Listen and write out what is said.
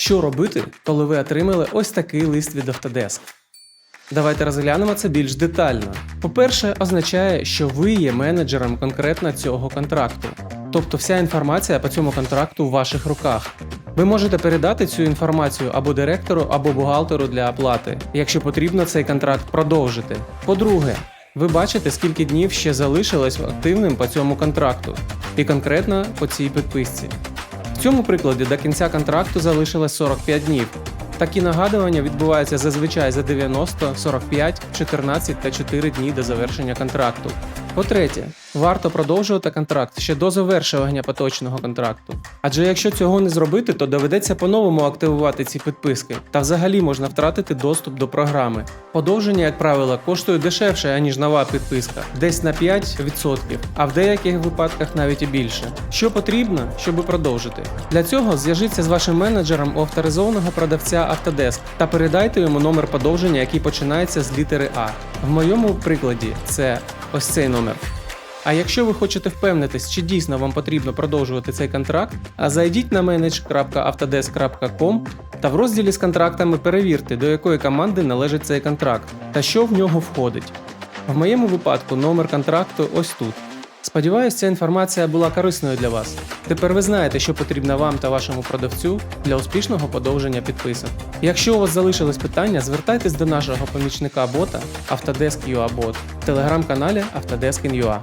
Що робити, коли ви отримали ось такий лист від Autodesk? Давайте розглянемо це більш детально. По-перше, означає, що ви є менеджером конкретно цього контракту. Тобто вся інформація по цьому контракту в ваших руках. Ви можете передати цю інформацію або директору, або бухгалтеру для оплати, якщо потрібно цей контракт продовжити. По-друге, ви бачите, скільки днів ще залишилось активним по цьому контракту, і конкретно по цій підписці. Цьому прикладі до кінця контракту залишилось 45 днів. Такі нагадування відбуваються зазвичай за 90, 45, 14 та 4 дні до завершення контракту. По-третє, варто продовжувати контракт ще до завершування поточного контракту. Адже якщо цього не зробити, то доведеться по-новому активувати ці підписки, та взагалі можна втратити доступ до програми. Подовження, як правило, коштує дешевше, аніж нова підписка, десь на 5%, а в деяких випадках навіть і більше. Що потрібно, щоб продовжити? Для цього зв'яжіться з вашим менеджером у авторизованого продавця Autodesk та передайте йому номер подовження, який починається з літери А. В моєму прикладі це ось цей номер. А якщо ви хочете впевнитись, чи дійсно вам потрібно продовжувати цей контракт, а зайдіть на manage.autodesk.com та в розділі з контрактами перевірте, до якої команди належить цей контракт та що в нього входить. В моєму випадку номер контракту ось тут. Сподіваюсь, ця інформація була корисною для вас. Тепер ви знаєте, що потрібно вам та вашому продавцю для успішного подовження підписок. Якщо у вас залишились питання, звертайтесь до нашого помічника бота Autodesk UA Bot в телеграм-каналі Autodesk in UA.